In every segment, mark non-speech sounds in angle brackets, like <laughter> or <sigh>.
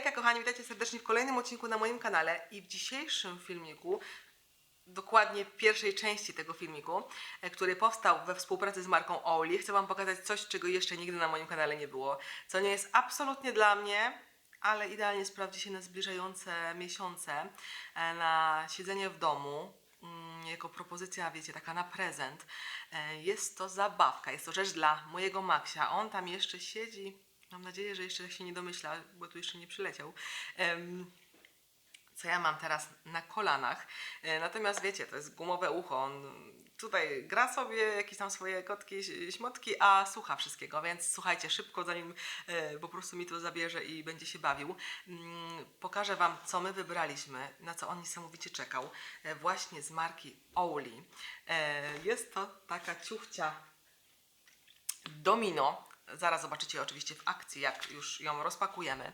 Hejka kochani, witajcie serdecznie w kolejnym odcinku na moim kanale i w dzisiejszym filmiku, dokładnie w pierwszej części tego filmiku, e, który powstał we współpracy z marką Oli, chcę Wam pokazać coś, czego jeszcze nigdy na moim kanale nie było, co nie jest absolutnie dla mnie, ale idealnie sprawdzi się na zbliżające miesiące, e, na siedzenie w domu, mm, jako propozycja, wiecie, taka na prezent. E, Jest to zabawka, jest to rzecz dla mojego Maksia. On tam jeszcze siedzi. Mam nadzieję, że jeszcze się nie domyśla, bo tu jeszcze nie przyleciał. Em, co ja mam teraz na kolanach. E, Natomiast wiecie, to jest gumowe ucho. On tutaj gra sobie jakieś tam swoje kotki, śmotki, a słucha wszystkiego, więc słuchajcie szybko, zanim e, po prostu mi to zabierze i będzie się bawił. Mm, Pokażę Wam, co my wybraliśmy, na co on niesamowicie czekał, e, właśnie z marki Ouli. Jest to taka ciuchcia Domino. Zaraz zobaczycie oczywiście w akcji, jak już ją rozpakujemy.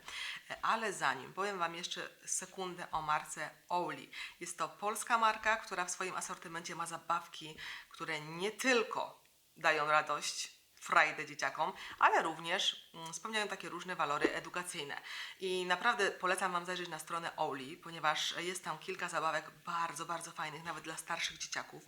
Ale zanim powiem Wam jeszcze sekundę o marce Oli. Jest to polska marka, która w swoim asortymencie ma zabawki, które nie tylko dają radość, frajdę dzieciakom, ale również mm, spełniają takie różne walory edukacyjne. I naprawdę polecam Wam zajrzeć na stronę Oli, ponieważ jest tam kilka zabawek bardzo, bardzo fajnych, nawet dla starszych dzieciaków.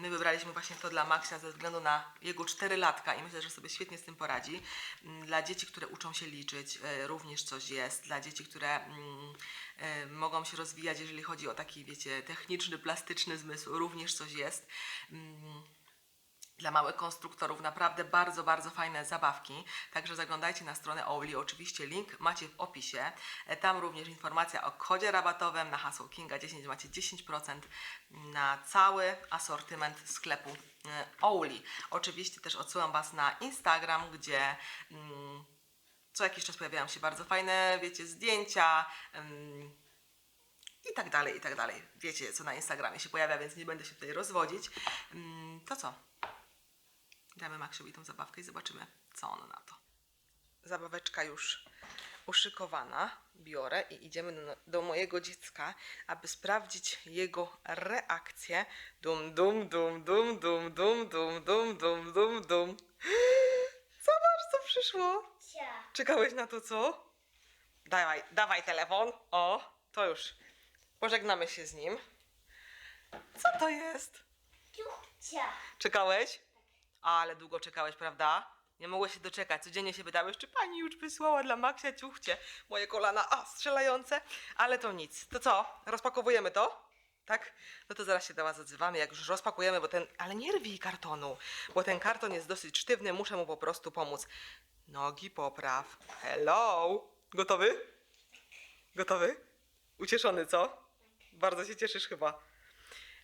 My wybraliśmy właśnie to dla Maxia ze względu na jego 4 latka i myślę, że sobie świetnie z tym poradzi. Mm, Dla dzieci, które uczą się liczyć, e, również coś jest. Dla dzieci, które mm, e, mogą się rozwijać, jeżeli chodzi o taki, wiecie, techniczny, plastyczny zmysł, również coś jest. Dla małych konstruktorów naprawdę bardzo, bardzo fajne zabawki. Także zaglądajcie na stronę Ouli. Oczywiście link macie w opisie. E, Tam również informacja o kodzie rabatowym na hasło Kinga10 macie 10% na cały asortyment sklepu e, Ouli. Oczywiście też odsyłam Was na Instagram, gdzie mm, co jakiś czas pojawiają się bardzo fajne, wiecie, zdjęcia. i tak dalej, i tak dalej. Wiecie, co na Instagramie się pojawia, więc nie będę się tutaj rozwodzić. Mm, To co? Damy Maksiowi tą zabawkę i zobaczymy, co on na to. Zabaweczka już uszykowana. Biorę i idziemy do, do mojego dziecka, aby sprawdzić jego reakcję. Dum, dum, dum, dum, dum, dum, dum, dum, dum, dum, dum. Zobacz, co przyszło. Czekałeś na to, co? Dawaj, dawaj telefon. O, to już. Pożegnamy się z nim. Co to jest? Ciuchcia. Czekałeś? Ale długo czekałeś, prawda? Nie mogłeś się doczekać. Codziennie się pytałeś, czy pani już wysłała dla Maksia ciuchcie. Moje kolana, a, strzelające. Ale to nic. To co? Rozpakowujemy to? Tak? No to zaraz się do was odzywamy, jak już rozpakujemy, bo ten... Ale nie rwij kartonu, bo ten karton jest dosyć sztywny, muszę mu po prostu pomóc. Nogi popraw. Hello! Gotowy? Gotowy? Ucieszony, co? Bardzo się cieszysz chyba.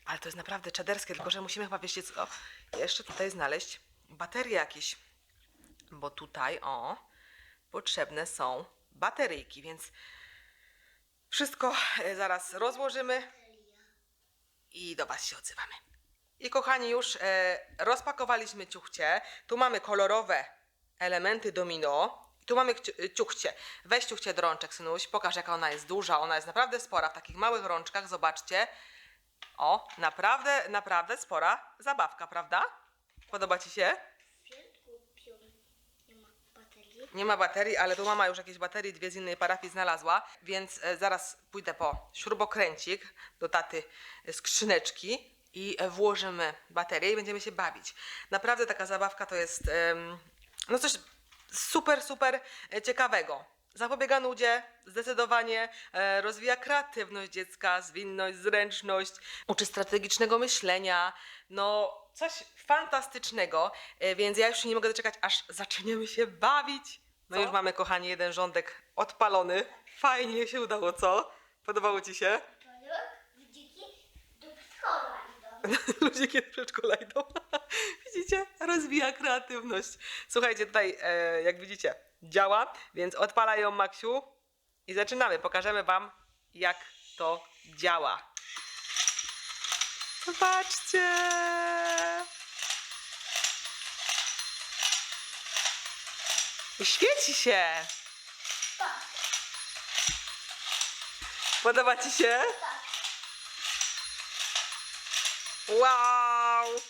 Ale to jest naprawdę czaderskie, tylko że musimy chyba, wiecie co, jeszcze tutaj znaleźć baterie jakieś. Bo tutaj, o, potrzebne są bateryjki, więc wszystko e, zaraz rozłożymy i do Was się odzywamy. I kochani, już e, rozpakowaliśmy ciuchcie. Tu mamy kolorowe elementy domino. Tu mamy kci- ciuchcie. Weź ciuchcie do rączek, synuś. Pokaż, jaka ona jest duża. Ona jest naprawdę spora. W takich małych rączkach, zobaczcie. O, naprawdę, naprawdę spora zabawka, prawda? Podoba Ci się? Nie ma baterii. Nie ma baterii, ale tu mama już jakieś baterie, dwie z innej parafii znalazła, więc e, zaraz pójdę po śrubokręcik do taty e, skrzyneczki i e, włożymy baterię i będziemy się bawić. Naprawdę taka zabawka to jest no coś super, super ciekawego. Zapobiega nudzie, zdecydowanie e, rozwija kreatywność dziecka, zwinność, zręczność, uczy strategicznego myślenia, no coś fantastycznego, e, więc ja już się nie mogę doczekać, aż zaczniemy się bawić. No Co? już mamy, kochani, jeden rządek odpalony. Fajnie się udało, co? Podobało Ci się? Widziki do przedszkola idą. Ludzie kiedy do przedszkola idą. <laughs> widzicie? Rozwija kreatywność. Słuchajcie, tutaj, e, jak widzicie, działa, więc odpalają Maksiu i zaczynamy. Pokażemy Wam, jak to działa. Zobaczcie! Świeci się! Podoba Ci się? tak. Wow!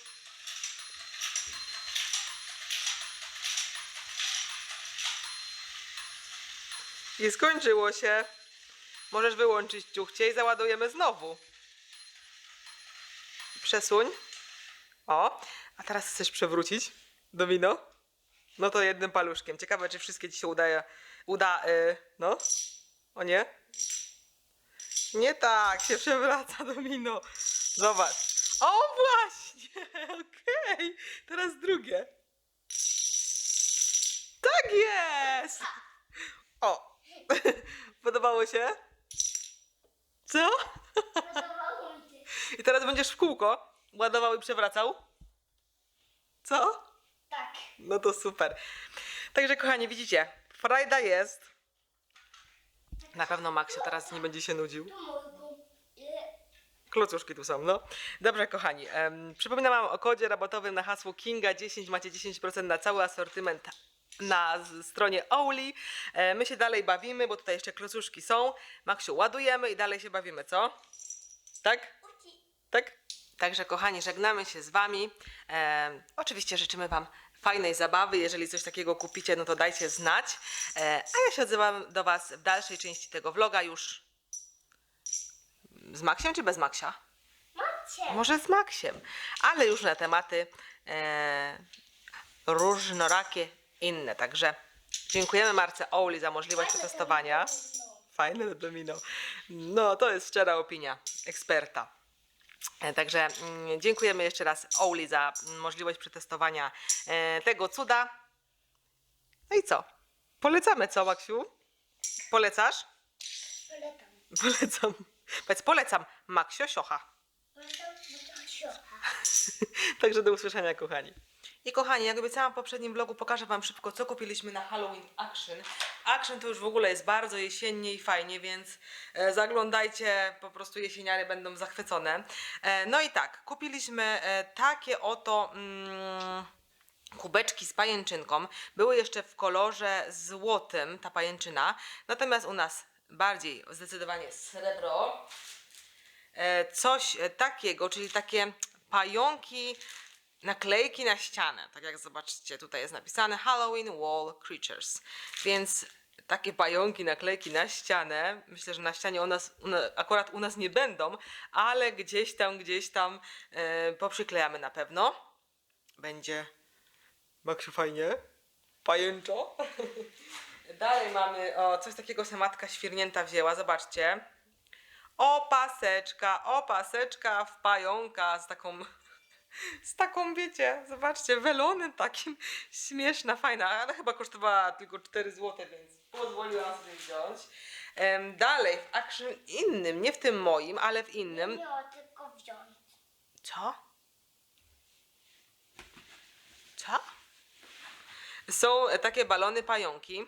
I skończyło się. Możesz wyłączyć ciuchcie i załadujemy znowu. Przesuń. O, a teraz chcesz przewrócić domino? No to jednym paluszkiem. Ciekawe, czy wszystkie ci się udaje. Uda, y, no. O nie? Nie tak, się przewraca domino. Zobacz. O właśnie, <laughs> okej. Teraz drugie. Tak jest! O! <laughs> Podobało się? Co? Się. <laughs> I teraz będziesz w kółko ładował i przewracał? Co? Tak. No to super. Także kochani, widzicie, frajda jest. Na pewno Maksio teraz nie będzie się nudził. Klocuszki tu są, no. Dobrze, kochani. em, przypominam wam o kodzie rabatowym na hasło Kinga10. Macie 10% na cały asortyment na stronie Only. E, my się dalej bawimy, bo tutaj jeszcze klocuszki są. Maksiu, ładujemy i dalej się bawimy, co? Tak? Tak? Także kochani, żegnamy się z Wami. E, oczywiście życzymy Wam fajnej zabawy. Jeżeli coś takiego kupicie, no to dajcie znać. E, a ja się odzywam do Was w dalszej części tego vloga już z Maksiem czy bez Maksia? Macie. Może z Maksiem, ale już na tematy e, różnorakie inne. Także dziękujemy Marce Ouli za możliwość przetestowania. Fajne domino. No, to jest szczera opinia eksperta. E, Także mm, dziękujemy jeszcze raz Ouli za możliwość przetestowania e, tego cuda. No i co? Polecamy, co, Maksiu? Polecasz? Polecam. Polecam. Powiedz, polecam. Maksio Siocha. Polecam, siocha. <laughs> Także do usłyszenia, kochani. I kochani, jak obiecałam w poprzednim vlogu, pokażę Wam szybko, co kupiliśmy na Halloween Action. Action to już w ogóle jest bardzo jesiennie i fajnie, więc e, zaglądajcie, po prostu jesieniary będą zachwycone. E, no i tak, kupiliśmy e, takie oto... Mm, kubeczki z pajęczynką. Były jeszcze w kolorze złotym, ta pajęczyna. Natomiast u nas bardziej zdecydowanie srebro. Coś takiego, czyli takie pająki, naklejki na ścianę. Tak jak zobaczycie, tutaj jest napisane Halloween Wall Creatures. Więc takie pająki, naklejki na ścianę. Myślę, że na ścianie u nas, akurat u nas nie będą, ale gdzieś tam, gdzieś tam e, poprzyklejamy na pewno. Będzie Maksiu, fajnie. Pajęczo. <laughs> Dalej mamy, o, coś takiego se matka świrnięta wzięła, zobaczcie. Opaseczka, opaseczka w pająka z taką, z taką, wiecie, zobaczcie, welonem takim. <laughs> Śmieszna, fajna, ale chyba kosztowała tylko 4 zł, więc pozwoliłam sobie wziąć. Em, dalej, w action innym, nie w tym moim, ale w innym. Miała tylko wziąć. Co? Co? Są e, takie balony pająki.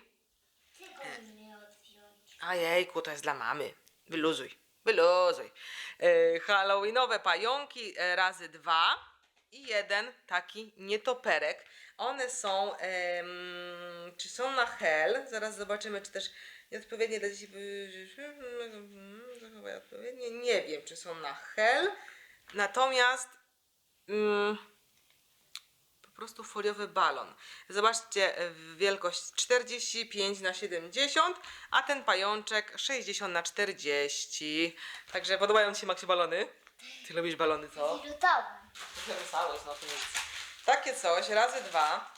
Tylko miała wziąć. A jejku, to jest dla mamy. Wyluzuj, wyluzuj. E, Halloweenowe pająki e, razy dwa i jeden taki nietoperek. One są, em, czy są na hel? Zaraz zobaczymy, czy też nieodpowiednie dla dzieci. Zachowaj odpowiednie. Nie wiem, czy są na hel. Natomiast mm, po prostu foliowy balon. Zobaczcie, e, wielkość 45 na 70, a ten pajączek 60 na 40. Także podobają Ci się Maksiu balony? Ty lubisz balony, co? Trochę rysałeś, no to nic. Takie coś, razy dwa.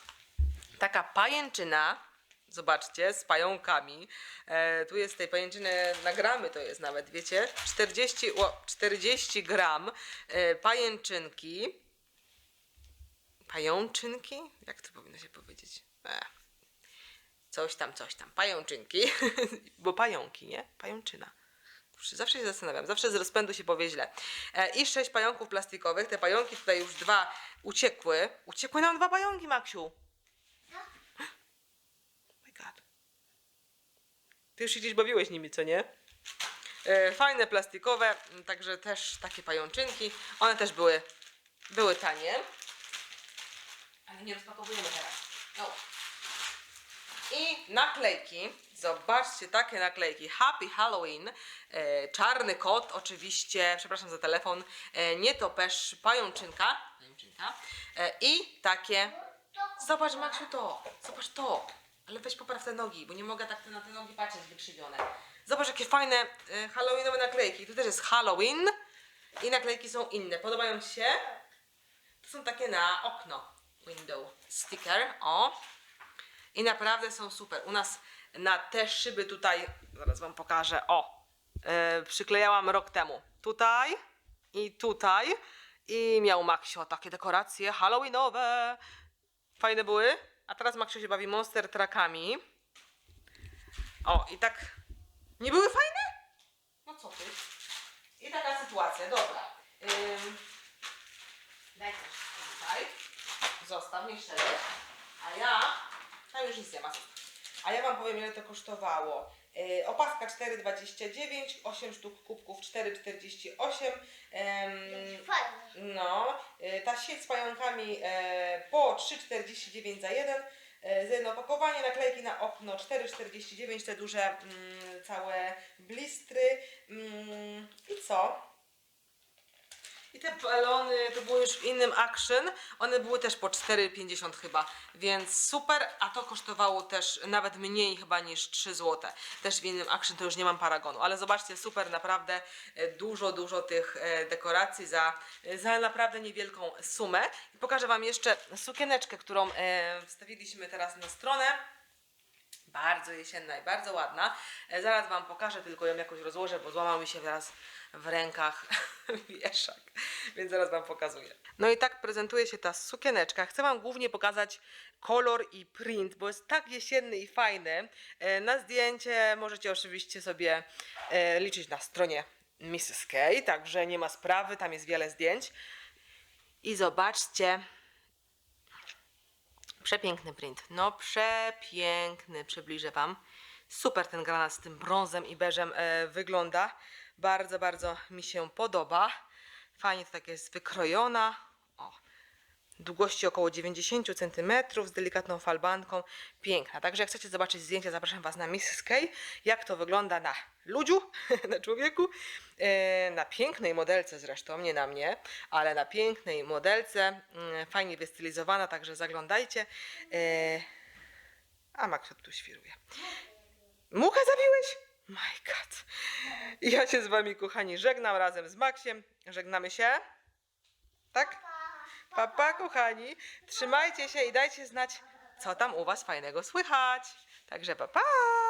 Taka pajęczyna, zobaczcie, z pająkami. E, tu jest tej pajęczyny, na gramy to jest nawet, wiecie? 40, o, 40 gram e, pajęczynki. Pajączynki? Jak to powinno się powiedzieć? E. Coś tam, coś tam. Pajączynki. <laughs> Bo pająki, nie? Pajączyna. Zawsze się zastanawiam, zawsze z rozpędu się powie źle. E, I sześć pająków plastikowych. Te pająki tutaj już dwa uciekły. Uciekły nam dwa pająki, Maksiu. Oh my god. Ty już się gdzieś bawiłeś nimi, co nie? E, fajne, plastikowe, m, także też takie pajączynki. One też były, były tanie. Ale nie rozpakowujemy teraz. No. I naklejki. Zobaczcie, takie naklejki. Happy Halloween. E, czarny kot, oczywiście. Przepraszam za telefon. E, nietoperz, pajączynka. Pajączynka. E, I takie. Zobacz, Maksiu, to. Zobacz to. Ale weź popraw te nogi, bo nie mogę tak na te nogi patrzeć wykrzywione. Zobacz, jakie fajne e, halloweenowe naklejki. Tu też jest Halloween i naklejki są inne. Podobają Ci się? To są takie na okno. Window sticker. O. I naprawdę są super. U nas na te szyby tutaj, zaraz Wam pokażę, o, e, przyklejałam rok temu. Tutaj i tutaj. I miał Maxio takie dekoracje halloweenowe. Fajne były. A teraz Maxio się bawi monster truckami. O, i tak. Nie były fajne? No co ty? I taka sytuacja, dobra. Ym... Daj też tutaj. Zostaw, nie szczerze. A ja. Tam już nic nie ma. A ja wam powiem, ile to kosztowało. Yy, opaska 4,29, 8 sztuk kubków 4,48. Ym, Fajnie. no, y, ta sieć z pająkami e, po 3,49 za jeden. Jedno opakowanie, naklejki na okno 4,49, te duże mm, całe blistry. Mm, I co? I te balony to były już w innym action. One były też po 4,50 chyba, więc super, a to kosztowało też nawet mniej chyba niż 3 zł. Też w innym action to już nie mam paragonu, ale zobaczcie, super, naprawdę e, dużo, dużo tych e, dekoracji za, za naprawdę niewielką sumę. I pokażę Wam jeszcze sukieneczkę, którą e, wstawiliśmy teraz na stronę. Bardzo jesienna i bardzo ładna. E, Zaraz Wam pokażę, tylko ją jakoś rozłożę, bo złamał mi się teraz w rękach <laughs> wieszak, więc zaraz Wam pokazuję. No i tak prezentuje się ta sukieneczka. Chcę Wam głównie pokazać kolor i print, bo jest tak jesienny i fajny. E, Na zdjęcie możecie oczywiście sobie e, liczyć na stronie Mrs. K, także nie ma sprawy, tam jest wiele zdjęć. I zobaczcie, Przepiękny print. No przepiękny, przybliżę Wam. Super ten granat z tym brązem i beżem e, wygląda. Bardzo, bardzo mi się podoba. Fajnie to tak jest wykrojona. O, długości około 90 cm z delikatną falbanką. Piękna. Także jak chcecie zobaczyć zdjęcia, zapraszam Was na Mrs. K. Jak to wygląda na ludziu, <laughs> na człowieku. E, na pięknej modelce zresztą, nie na mnie, ale na pięknej modelce. Mm, Fajnie wystylizowana, także zaglądajcie. E, a Max tu świruje. Muchę zabiłeś? My God. Ja się z Wami, kochani, żegnam razem z Maxiem. Żegnamy się. Tak? Papa, pa, kochani. Trzymajcie się i dajcie znać, co tam u Was fajnego słychać. Także papa. Pa.